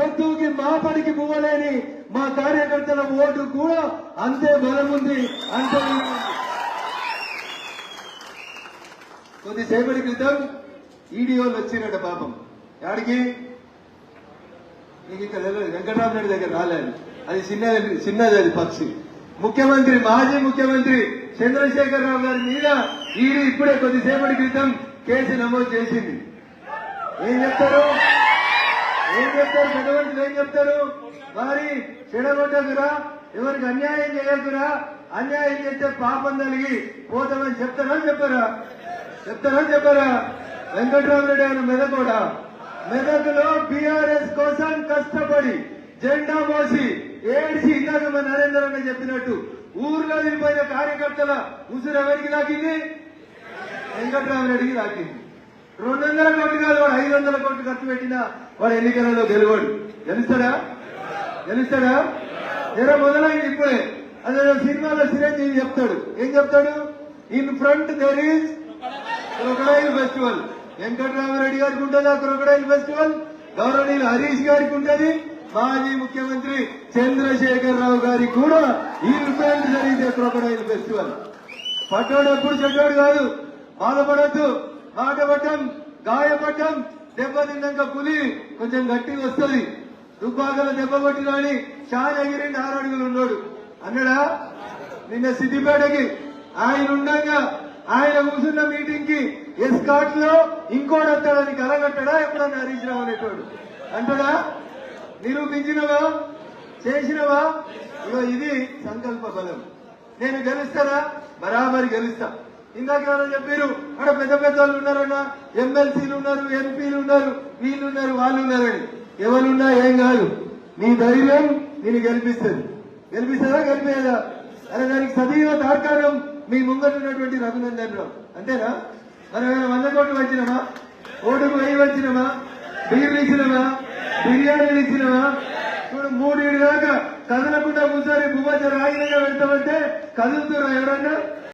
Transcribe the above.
పొద్దుకి మాపడికి పోవలేని మా కార్యకర్తల ఓటు కూడా అంతే బలం ఉంది అంతే కొద్దిసేపటి క్రితం ఈడీఓలు వచ్చిరట పాపం. యాడికి? నీకు ఇక్కడ తెలియదు వెంకటరామరెడ్డి దగ్గర రాలేదు. అది చిన్నది చిన్నది అది పక్షి. ముఖ్యమంత్రి మాజీ ముఖ్యమంత్రి చంద్రశేఖర్ రావు గారి మీద ఈడీ ఇప్పుడే కొద్దిసేపటి క్రితం కేసు నమోదు చేసింది. ఏం చెప్తారు? ఏం చెప్తారు చదవంతులు ఏం చెప్తారు? మరి చెడగొట్టకురా ఎవరికి అన్యాయం చేయకురా అన్యాయం చేస్తే పాపం కలిగి పోతామని చెప్తారా? చెప్పారా? చెప్తారా? చెప్పారా? వెంకటరామరెడ్డి ఆయన మెదకోడా మెదకులో బీఆర్ఎస్ కోసం కష్టపడి జెండా మోసి ఏడిసి ఇందాక మన నరేంద్ర అన్న చెప్పినట్టు ఊర్లో వెళ్ళిపోయిన కార్యకర్తల ఉసురు ఎవరికి దాకింది వెంకటరామరెడ్డికి దాకింది రెండు వందల కోట్లు కాదు వాడు ఐదు వందల కోట్లు ఖర్చు పెట్టిన వాడు ఎన్నికలలో గెలవాడు. గెలుస్తాడా? గెలుస్తాడా? జర మొదలైంది ఇప్పుడే. అదే సినిమాలో చిరంజీవి చెప్తాడు. ఏం చెప్తాడు? In front there is crocodile festival Venkataramareddy గారికి ఉంటుందా క్రొకడైల్ ఫెస్టివల్ గౌరవనీయులు హరీష్ గారికి ఉంటుంది మాజీ ముఖ్యమంత్రి చంద్రశేఖర్ రావు గారికి కూడా ఈ ఫ్రంట్ జరిగితే క్రొకడైల్ ఫెస్టివల్ పట్టోడు ఎప్పుడు చెడ్డోడు కాదు బాధపడద్దు. మాటపట్టం గాయపట్టం దెబ్బ తిన్నాక పులి కొంచెం గట్టిగా వస్తుంది. దుబ్బాకలో దెబ్బ కొట్టిన అని చాలా ఎగిరిండి ఆరు అడుగులు ఉన్నాడు. అన్నడా నిన్న సిద్దిపేటకి ఆయన ఉండగా ఆయన కూర్చున్న మీటింగ్కి ఎస్కాట్లో ఇంకోటి వస్తాడని కలగట్టడా ఎప్పుడన్నా హరీష్ రావు అనేటోడు. అంటాడా నిరూపించినవా? చేసినవా? ఇగో ఇది సంకల్ప బలం. నేను గెలుస్తానా? బరాబరి గెలుస్తా. ఇందాక ఎవరో చెప్పారు అక్కడ పెద్ద పెద్ద వాళ్ళు ఉన్నారన్న ఎమ్మెల్సీలు ఉన్నారు ఎంపీలు ఉన్నారు వీళ్ళు ఉన్నారు వాళ్ళు ఉన్నారని. ఎవరున్నా ఏం కాదు నీ ధైర్యం నేను గెలిపిస్తుంది. గెలిపిస్తుందా గెలిపేదా అరే దానికి సజీవ తార్కాణం మీ ముంగట ఉన్నటువంటి రఘునందన్ రావు. అంతేనా? అరవై ఏమైనా వంద కోట్లు వచ్చినమా ఓటుకు వెయ్యి వచ్చినమా బియ్యం ఇచ్చినమా? బిర్యానీలు ఇచ్చినమా? ఇప్పుడు మూడు దాకా కదలకుండా కూర్చొని భూమధ్య రాగినగా వెళ్తామంటే కదులుతురా ఎవరన్నా?